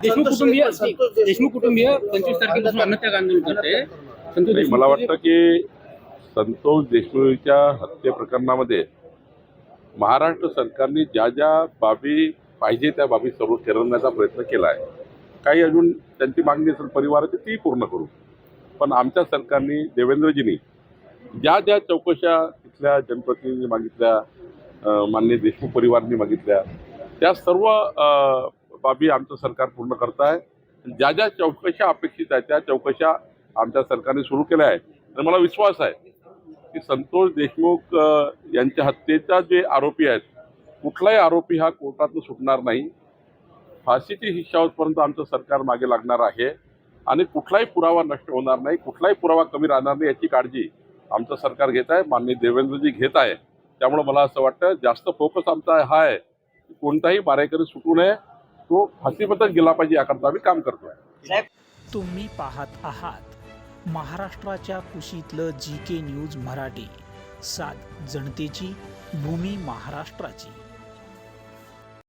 देशमुख संतोष कुटुंबीय संतोष देशमुख. देशमुख कुटुंबीय पंचवीस तारखेपासून अन्नत्याग आंदोलन करते संतोष नाही, देशमुख मला वाटतं की संतोष देशमुखच्या हत्ये प्रकरणामध्ये महाराष्ट्र सरकारने ज्या ज्या बाबी पाहिजे त्या बाबी सर्व करण्याचा प्रयत्न केला आहे. काही अजून त्यांची मागणी असेल परिवाराची ती पूर्ण करू. पण आमच्या सरकारने देवेंद्रजींनी ज्या ज्या चौकशा तिथल्या जनप्रतिनिधींनी मागितल्या अं, माननीय देशमुख परिवारांनी मागितल्या त्या सर्व अं, बाबी आमचं सरकार पूर्ण करत आहे ज्या ज्या चौकशा अपेक्षित आहेत त्या चौकशा आमच्या सरकारने सुरू केल्या आहेत. आणि मला विश्वास आहे की संतोष देशमुख यांच्या हत्येचा जे आरोपी आहेत कुठलाही आरोपी हा कोर्टातून सुटणार नाही. फाशीची शिक्षा आमचं सरकार मागे लागणार आहे. आणि कुठलाही पुरावा नष्ट होणार नाही कुठलाही पुरावा कमी राहणार नाही याची काळजी आमचं सरकार घेत आहे माननीय देवेंद्रजी घेत आहे. त्यामुळे मला असं वाटतं जास्त फोकस आमचा हा आहे कोणताही मारेकरी सुटू नये. तो फाशीबद्दल गेला पाहिजे याकरता आम्ही काम करतोय. तुम्ही पाहत आहात महाराष्ट्राच्या कुशीतलं जी के न्यूज मराठी. सात जनतेची भूमी महाराष्ट्राची.